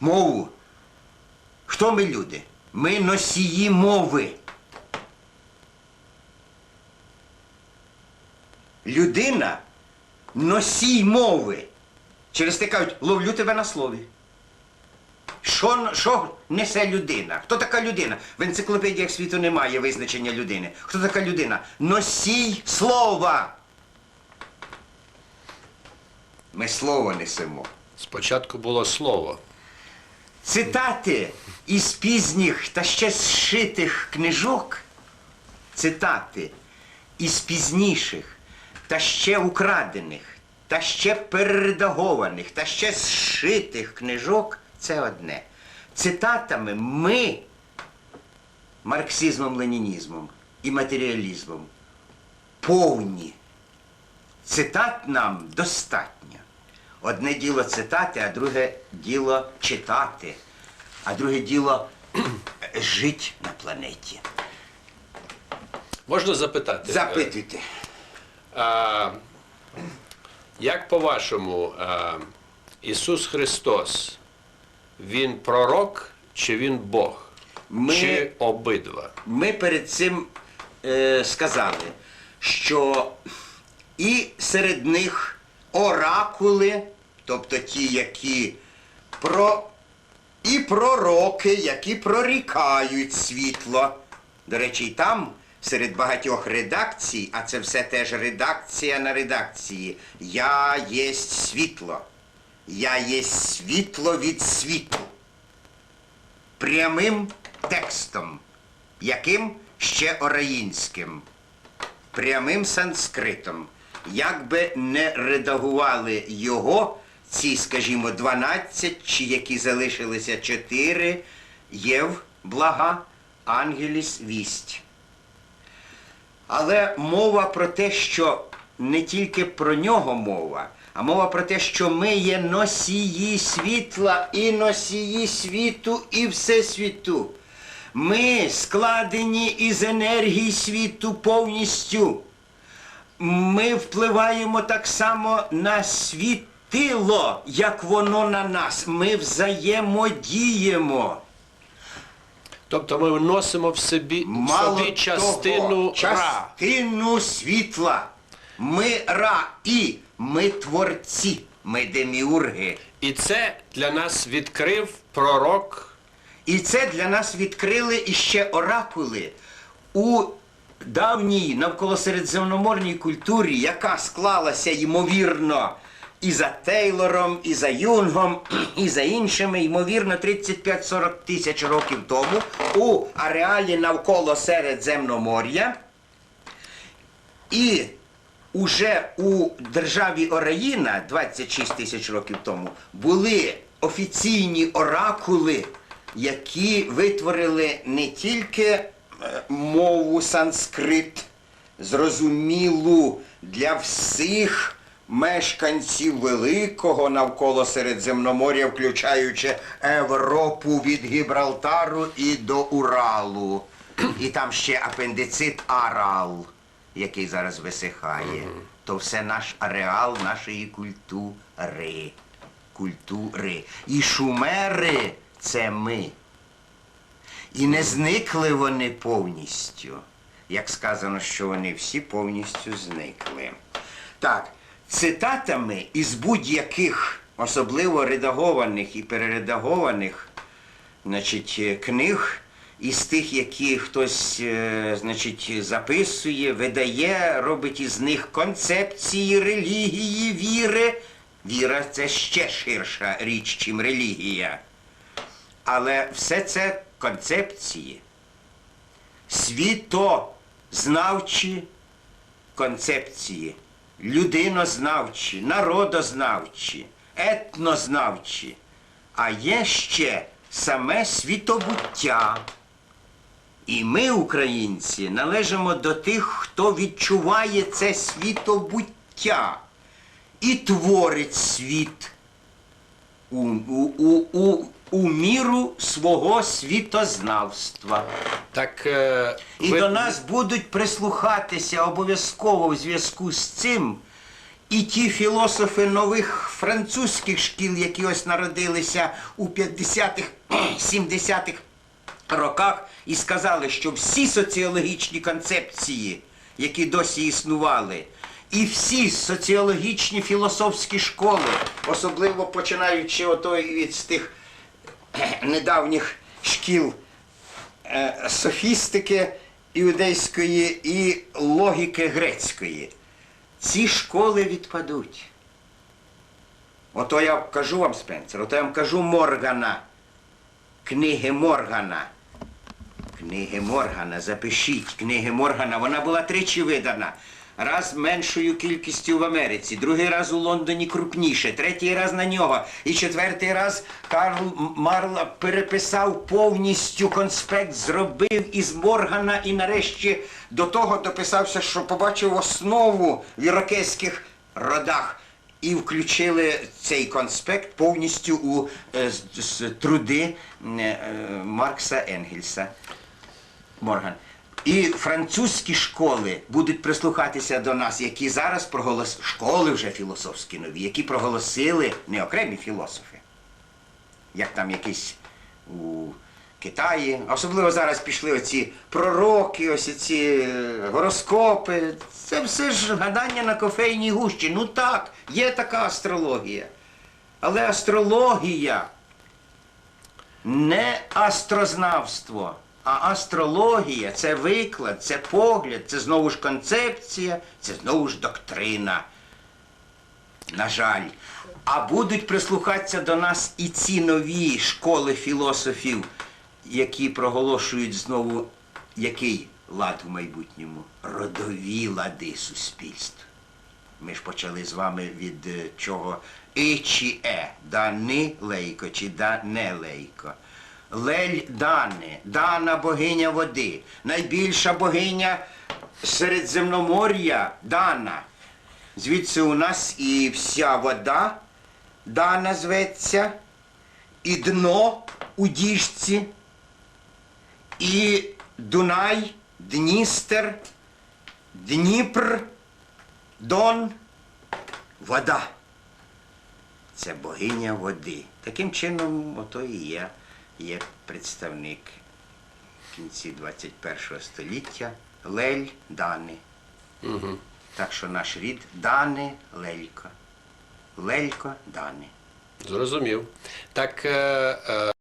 Мову. Хто ми люди? Ми носії мови. Людина носій мови. Через те кажуть, ловлю тебе на слові. Що, що несе людина? Хто така людина? В енциклопедіях світу немає визначення людини. Хто така людина? Носій слова. Ми слово несемо. Спочатку було слово. Цитати із пізніх та ще зшитих книжок, цитати із пізніших та ще украдених, та ще перередагованих, та ще зшитих книжок це одне. Цитатами ми марксизмом, ленінізмом і матеріалізмом повні. Цитат нам достатньо. Одне діло цитати, а друге діло читати, а друге діло жити на планеті. Можна запитати? Запитуйте. А, як по-вашому, Ісус Христос, Він пророк чи Він Бог? Ми- Чи обидва? Ми перед цим е, сказали, що і серед них оракули, тобто ті, які про і пророки, які прорікають світло. До речі, і там серед багатьох редакцій, а це все теж редакція на редакції. Я єсть світло. Я єсть світло від світу. Прямим текстом. Яким ще ораїнським. Прямим санскритом. Як би не редагували його, ці, скажімо, 12, чи які залишилися 4, єв блага, ангеліс вість. Але мова про те, що не тільки про нього мова, а мова про те, що ми є носії світла і носії світу і всесвіту. Ми складені із енергії світу повністю. Ми впливаємо так само на світило, як воно на нас. Ми взаємодіємо. Тобто ми вносимо в собі, в Мало собі частину того, ра. частину світла. Ми ра і ми творці, ми деміурги. І це для нас відкрив пророк. І це для нас відкрили іще оракули у давній навколосередземноморній культурі, яка склалася ймовірно і за Тейлором, і за Юнгом, і за іншими, ймовірно, 35-40 тисяч років тому у ареалі навколо Середземномор'я. І уже у державі Ораїна 26 тисяч років тому були офіційні оракули, які витворили не тільки е, мову санскрит, зрозумілу для всіх мешканців великого навколо Середземномор'я, включаючи Європу від Гібралтару і до Уралу. І там ще апендицит Арал, який зараз висихає. То все наш ареал нашої культури. Культури. І шумери це ми. І не зникли вони повністю. Як сказано, що вони всі повністю зникли. Так, цитатами із будь-яких, особливо редагованих і перередагованих, значить, е, книг, із тих, які хтось, е, значить, записує, видає, робить із них концепції релігії, віри. Віра це ще ширша річ, чим релігія. Але все це концепції, світознавчі концепції, людинознавчі, народознавчі, етнознавчі, а є ще саме світобуття. І ми, українці, належимо до тих, хто відчуває це світобуття і творить світ у, у, у, у, у міру свого світознавства. Так е, І ви- до нас будуть прислухатися обов'язково в зв'язку з цим і ті філософи нових французьких шкіл, які ось народилися у 50-х, 70-х роках, і сказали, що всі соціологічні концепції, які досі існували, і всі соціологічні філософські школи, особливо починаючи ото від з тих недавніх шкіл е, софістики іудейської і логіки грецької. Ці школи відпадуть. Ото я кажу вам, Спенсер, ото я вам кажу Моргана, книги Моргана. Книги Моргана, запишіть, книги Моргана. Вона була тричі видана. Раз меншою кількістю в Америці, другий раз у Лондоні крупніше, третій раз на нього. І четвертий раз Карл Марла переписав повністю конспект, зробив із Моргана і нарешті до того дописався, що побачив основу в ірокезьких родах. І включили цей конспект повністю у е, з- труди е, Маркса Енгельса. Морган. І французькі школи будуть прислухатися до нас, які зараз проголосили, школи вже філософські нові, які проголосили не окремі філософи, як там якісь у Китаї. Особливо зараз пішли оці пророки, ось ці е, гороскопи. Це все ж гадання на кофейній гущі. Ну так, є така астрологія. Але астрологія не астрознавство, а астрологія це виклад, це погляд, це знову ж концепція, це знову ж доктрина. На жаль. А будуть прислухатися до нас і ці нові школи філософів, які проголошують знову який лад в майбутньому? Родові лади суспільств. Ми ж почали з вами від е, чого і чи е, да ни лейко, чи да не лейко. Лель дане, дана богиня води, найбільша богиня Середземномор'я дана. Звідси у нас і вся вода дана зветься, і дно у діжці, і Дунай, Дністер, Дніпр, Дон, вода. Це богиня води. Таким чином, ото і я є представник в кінці 21 століття Лель Дани. Угу. Так що наш рід Дани Лелько. Лелько Дани. Зрозумів. Так е, е,